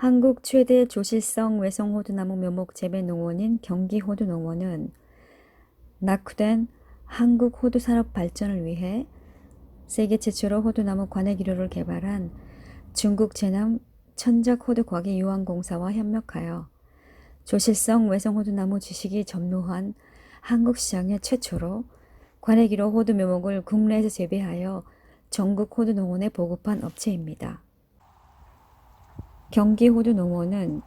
한국 최대 조실성 외성 호두나무 묘목 재배 농원인 경기 호두 농원은 낙후된 한국 호두 산업 발전을 위해 세계 최초로 호두나무 관액이료를 개발한 중국 제남 천적 호두 과기 유황공사와 협력하여 조실성 외성 호두나무 지식이 점노한 한국 시장의 최초로 관액이료 호두 묘목을 국내에서 재배하여 전국 호두 농원에 보급한 업체입니다. 경기 호두 농원은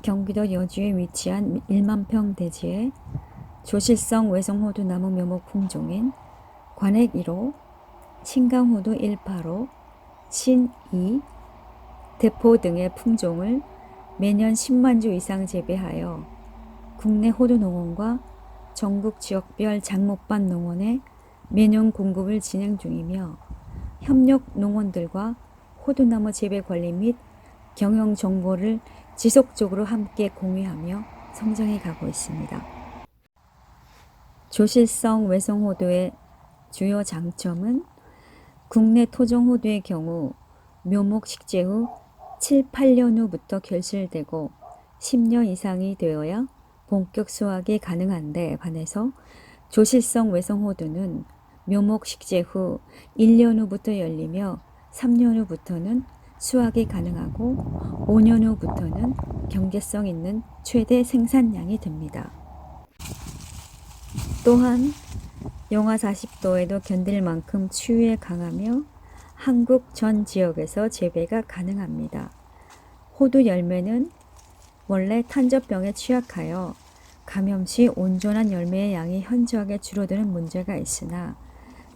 경기도 여주에 위치한 1만 평 대지에 조실성 외성 호두 나무 묘목 품종인 관액 1호, 신강 호두 185, 신 2, 대포 등의 품종을 매년 10만 주 이상 재배하여 국내 호두 농원과 전국 지역별 장목반 농원에 매년 공급을 진행 중이며 협력 농원들과 호두나무 재배 관리 및 경영 정보를 지속적으로 함께 공유하며 성장해 가고 있습니다. 조실성 외성 호두의 주요 장점은 국내 토종 호두의 경우 묘목 식재 후 7, 8년 후부터 결실되고 10년 이상이 되어야 본격 수확이 가능한데 반해서 조실성 외성 호두는 묘목 식재 후 1년 후부터 열리며 3년 후부터는 수확이 가능하고 5년 후부터는 경계성 있는 최대 생산량이 됩니다. 또한 영하 40도에도 견딜 만큼 추위에 강하며 한국 전 지역에서 재배가 가능합니다. 호두 열매는 원래 탄저병에 취약하여 감염 시 온전한 열매의 양이 현저하게 줄어드는 문제가 있으나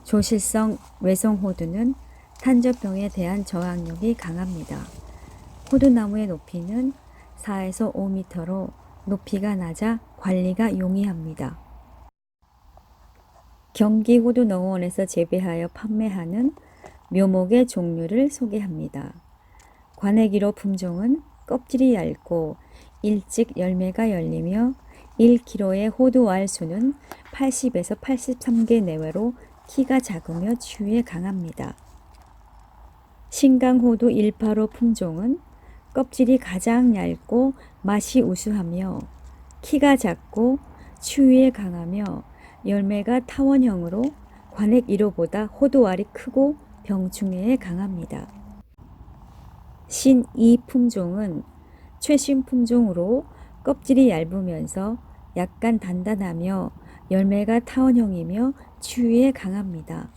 조실성 외성 호두는 탄저병에 대한 저항력이 강합니다. 호두나무의 높이는 4에서 5m로 높이가 낮아 관리가 용이합니다. 경기 호두 농원에서 재배하여 판매하는 묘목의 종류를 소개합니다. 관액이로 품종은 껍질이 얇고 일찍 열매가 열리며 1kg의 호두알 수는 80에서 83개 내외로 키가 작으며 추위에 강합니다. 신강호두 185 품종은 껍질이 가장 얇고 맛이 우수하며 키가 작고 추위에 강하며 열매가 타원형으로 관액 1호보다 호두알이 크고 병충해에 강합니다. 신2 품종은 최신 품종으로 껍질이 얇으면서 약간 단단하며 열매가 타원형이며 추위에 강합니다.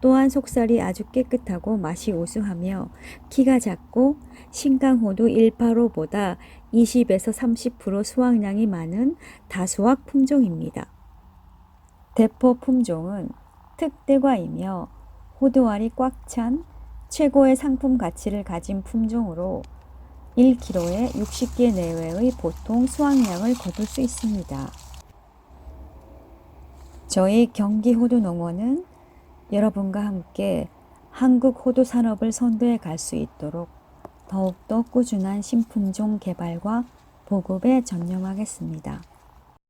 또한 속살이 아주 깨끗하고 맛이 우수하며 키가 작고 신강호두 185보다 20에서 30% 수확량이 많은 다수학 품종입니다. 대포 품종은 특대과이며 호두알이 꽉 찬 최고의 상품 가치를 가진 품종으로 1kg에 60개 내외의 보통 수확량을 거둘 수 있습니다. 저희 경기 호두 농원은 여러분과 함께 한국 호두 산업을 선도해 갈 수 있도록 더욱더 꾸준한 신품종 개발과 보급에 전념하겠습니다.